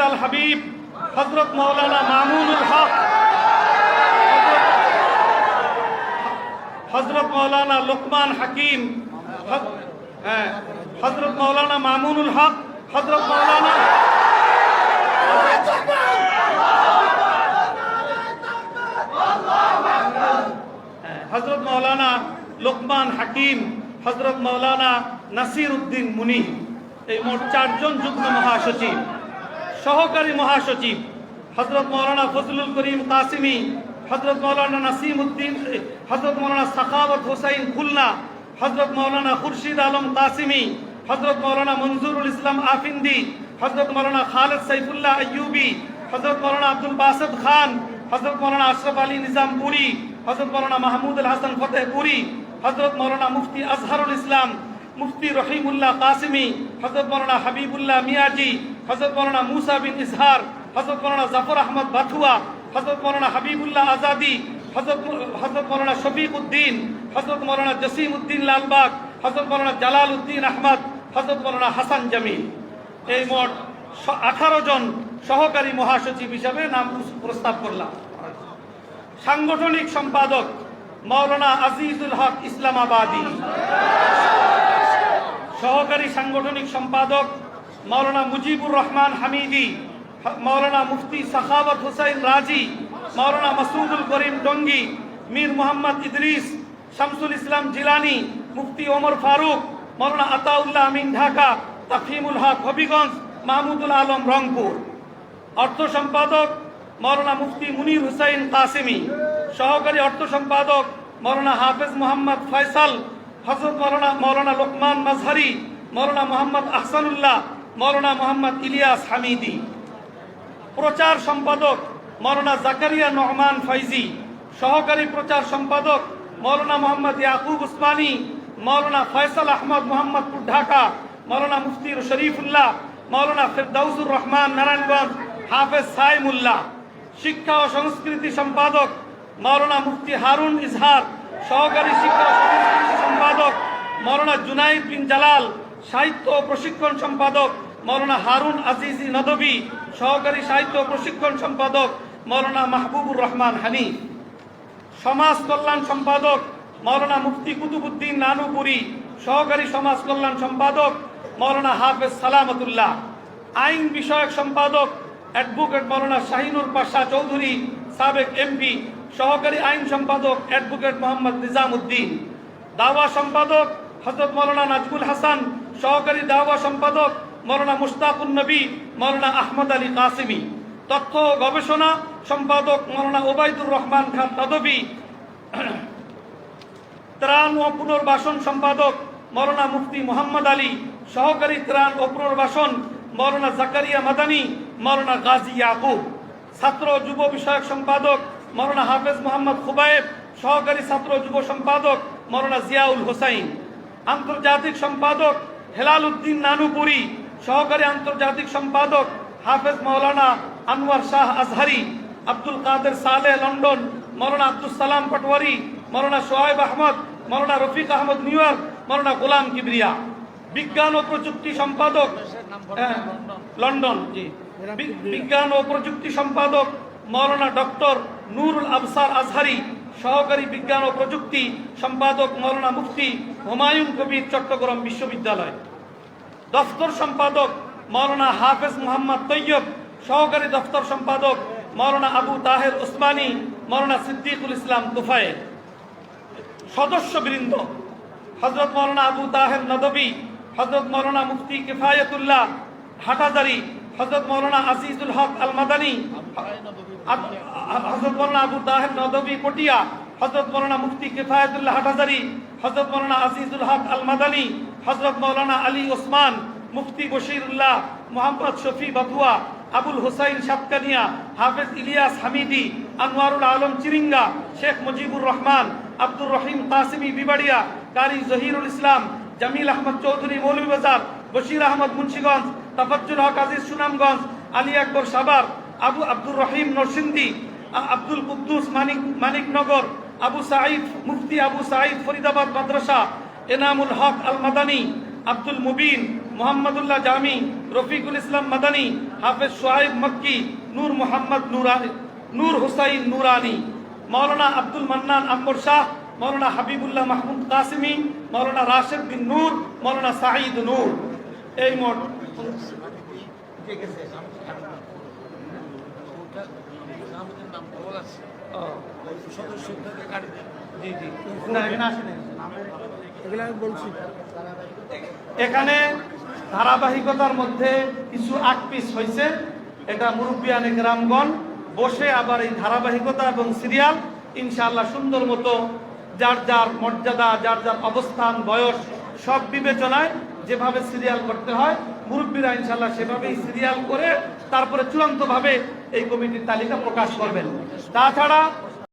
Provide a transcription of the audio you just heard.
মুর্শেদ আল হাবিব হজরত মৌলানা মামুনুল হক হজরত মৌলানা লোকমান হাকিম হ্যাঁ হজরত মৌলানা মামুনুল হক হজরত মৌলানা হজরত মৌলানা লোকমান হাকিম হজরত মৌলানা নাসির উদ্দিন মুনি, এই মোট চারজন যুগ্ম মহাসচিব। সহকারী মহাসচিব হজরত মৌলানা ফজলুল করিম কাসিমি হজরত মৌলানা নাসিম উদ্দিন হজরত মৌলানা সাখাওয়াত হোসাইন খুলনা হজরত মৌলানা খুরশিদ আলম কাসিমি হজরত মৌলানা মঞ্জুরুল ইসলাম আফিন্দি হজরত মৌলানা খালেদ সাইফুল্লাহ আইয়ুবি হজরত মৌলানা আব্দুল বাসদ খান হজরত মৌলানা আশরফ আলী নিজামপুরি হজরত মৌলানা মাহমুদ আল হাসান ফতেহপুরি হজরত মৌলানা মুফতি আজহারুল ইসলাম মুফতি রহিমুল্লাহ কাসিমি হজরত মৌলানা হাবিবুল্লাহ মিয়াজি হজরত মৌলানা মুসা বিন ইজহার হজরত মৌলানা জাফর আহমদ বাথুয়া হজরত মৌলানা হাবিবুল্লাহ আজাদি হজরত হজরত মৌলানা শফিক উদ্দিন হজরত মৌলানা জসিম উদ্দিন লালবাগ হজরত মৌলানা জালাল উদ্দিন আহমদ হজরত মৌলানা হাসান জামিল। এই মোট আঠারো জন সহকারী মহাসচিব হিসাবে নাম প্রস্তাব করলাম। সাংগঠনিক সম্পাদক মৌলানা আজিজুল হক ইসলামাবাদী। সহকারী সাংগঠনিক সম্পাদক মৌলানা মুজিবুর রহমান হামিদি মৌলানা মুফতি সাখাওয়াত হুসাইন রাজি মৌলানা মাসুদুল করিম ডঙ্গি, মীর মোহাম্মদ ইদরিস, শামসুল ইসলাম জিলানি, মুফতি ওমর ফারুক মৌলানা আতাউল্লাহ আমিন ঢাকা তাফিমুল হক হবিগঞ্জ, মাহমুদুল আলম রংপুর। অর্থ সম্পাদক মৌলানা মুফতি মুনির হুসাইন কাসেমি। সহকারী অর্থ সম্পাদক মৌলানা হাফেজ মোহাম্মদ ফয়সাল হজরত মৌলানা মৌলানা লোকমান মাজহারি মৌলানা মোহাম্মদ আহসানুল্লাহ মৌলানা মোহাম্মদ ইলিয়াস হামিদি। প্রচার সম্পাদক মৌলানা জাকারিয়া নহমান ফৈজি সহকারী প্রচার সম্পাদক মৌলানা মোহাম্মদ ইয়াকুব উসমানী মৌলানা ফয়সাল আহমদ মোহাম্মদপুর, ঢাকা মৌলানা মুফতি শরীফুল্লাহ মৌলানা ফেরদাউসুর রহমান নারায়ণগঞ্জ, হাফেজ সাইমুল্লাহ। শিক্ষা ও সংস্কৃতি সম্পাদক মৌলানা মুফতি হারুন ইজহার, সহকারী শিক্ষা মৌলানা জুনাইদ বিন জালাল, সাহিত্য প্রশিক্ষণ সম্পাদক মৌলানা হারুন আজিজি নদবী সহকারী সাহিত্য প্রশিক্ষণ সম্পাদক মৌলানা মাহবুবুর রহমান হানি। সমাজ কল্যাণ সম্পাদক মৌলানা মুফতি কুতুবুদ্দিন নানুপুরি, সহকারী সমাজ কল্যাণ সম্পাদক মৌলানা হাফেজ সালামতুল্লাহ। আইন বিষয়ক সম্পাদক অ্যাডভোকেট মৌলানা শাহিনুর পাশা চৌধুরী, সাবেক এমপি, সহকারী আইন সম্পাদক অ্যাডভোকেট মোহাম্মদ নিজামুদ্দিন। দাওয়া সম্পাদক হজরত মৌলানা নাজমুল হাসান, সহকারী দাওয়া সম্পাদক মৌলানা মুশতাকুন নবী, মৌলানা আহমদ আলী কাসিমি। তথ্য গবেষণা সম্পাদক মৌলানা ওবায়দুর রহমান খান তদবী ত্রাণ ও পুনর্বাসন সম্পাদক মৌলানা মুফতি মোহাম্মদ আলী, সহকারী ত্রাণ ও পুনর্বাসন মৌলানা জাকারিয়া মাদানী, মৌলানা গাজী ইয়াকুব। ছাত্র যুব বিষয়ক সম্পাদক মৌলানা হাফেজ মোহাম্মদ খুবায়েব, সহকারী ছাত্র যুব সম্পাদক মৌলানা জিয়াউল হোসাইন। আন্তর্জাতিক সম্পাদক হেলাল উদ্দিন নানুপুরি, সহকারী আন্তর্জাতিক সম্পাদক Hafez Maulana Anwar Shah Azhari, Abdul Kader Saleh London, Maulana Abdul Salam Patwari, Maulana Sohaib Ahmed, Maulana Rafiq Ahmed New York Maulana Golam Kibria. বিজ্ঞান ও প্রযুক্তি সম্পাদক লন্ডন, জি। বিজ্ঞান ও প্রযুক্তি সম্পাদক মৌলানা ডক্টর নুরুল আবসার আজহারি সহকারী বিজ্ঞান ও প্রযুক্তি সম্পাদক মৌলানা মুফতি হুমায়ুন কবির চট্টগ্রাম বিশ্ববিদ্যালয়। দফতর সম্পাদক মৌলানা হাফেজ মোহাম্মদ তৈয়ব, সহকারী দফতর সম্পাদক মৌলানা আবু তাহের ওসমানী মৌলানা সিদ্দিকুল ইসলাম তুফায়েল। সদস্যবৃন্দ হজরত মৌলানা আবু তাহের নদবী হজরত মৌলানা মুফতি কিফায়তুল্লাহ হাটাদারি হজরত মৌলানা আজিজুল হক আল মাদানী হজরত মৌলানা আবু তাহের নদবী পটিয়া হজরত মৌলানা মুফতি কিফায়তুল্লাহ হাটাদারি হজরত মৌলানা আজিজুল হক আল মাদানী হজরত মৌলানা আলী ওসমান, মুফতি বশিরুল্লাহ, মোহাম্মদ শফি বাতুয়া, আবুল হুসাইন সাতকানিয়া, হাফেজ ইলিয়াস হামিদি, আনোয়ারুল আলম চিরিঙ্গা, শেখ মুজিবুর রহমান, আব্দুর রহিম কাসিমি বিবাড়িয়া, কারি জহিরুল ইসলাম, জামিল আহমদ চৌধুরী মৌলভীবাজার, বশির আহমদ মুন্সিগঞ্জ তাফাজ্জুল হক আজিজ সুনামগঞ্জ, আলী আকবর সাবার আবু আব্দুর রহিম নরসিন্দি আব্দুল কুদ্দুস মানিক মানিকনগর, আবু সাঈদ মুফতি আবু সাঈদ ফরিদাবাদ মাদ্রাসা, এনামুল হক আল মাদানী আব্দুল মুবিন মোহাম্মদুল্লাহ জামি, রফিকুল ইসলাম মাদানী, হাফেজ সোহাইব মক্কি, নূর মোহাম্মদ নুরানি নূর হুসাইন নুরানি মৌলানা আব্দুল মান্নান আম্বর শাহ মৌলানা হাবিবুল্লাহ মাহমুদ কাসিমি মৌলানা রাশেদ বিন নূর মৌলানা সাঈদ নূর। এই মোট এখানে ধারাবাহিকতার মধ্যে কিছু আকপিস হয়েছে। এটা মুরব্বিয়ানে গ্রামগণ বসে আবার এই ধারাবাহিকতা এবং সিরিয়াল ইনশাআল্লাহ সুন্দর মতো যার যার মর্যাদা, যার যার অবস্থান, বয়স সব বিবেচনায় যেভাবে সিরিয়াল করতে হয় মুরব্বীরা ইনশাল্লাহ সেভাবেই সিরিয়াল করে তারপরে চূড়ান্তভাবে এই কমিটির তালিকা প্রকাশ করবেন। তাছাড়া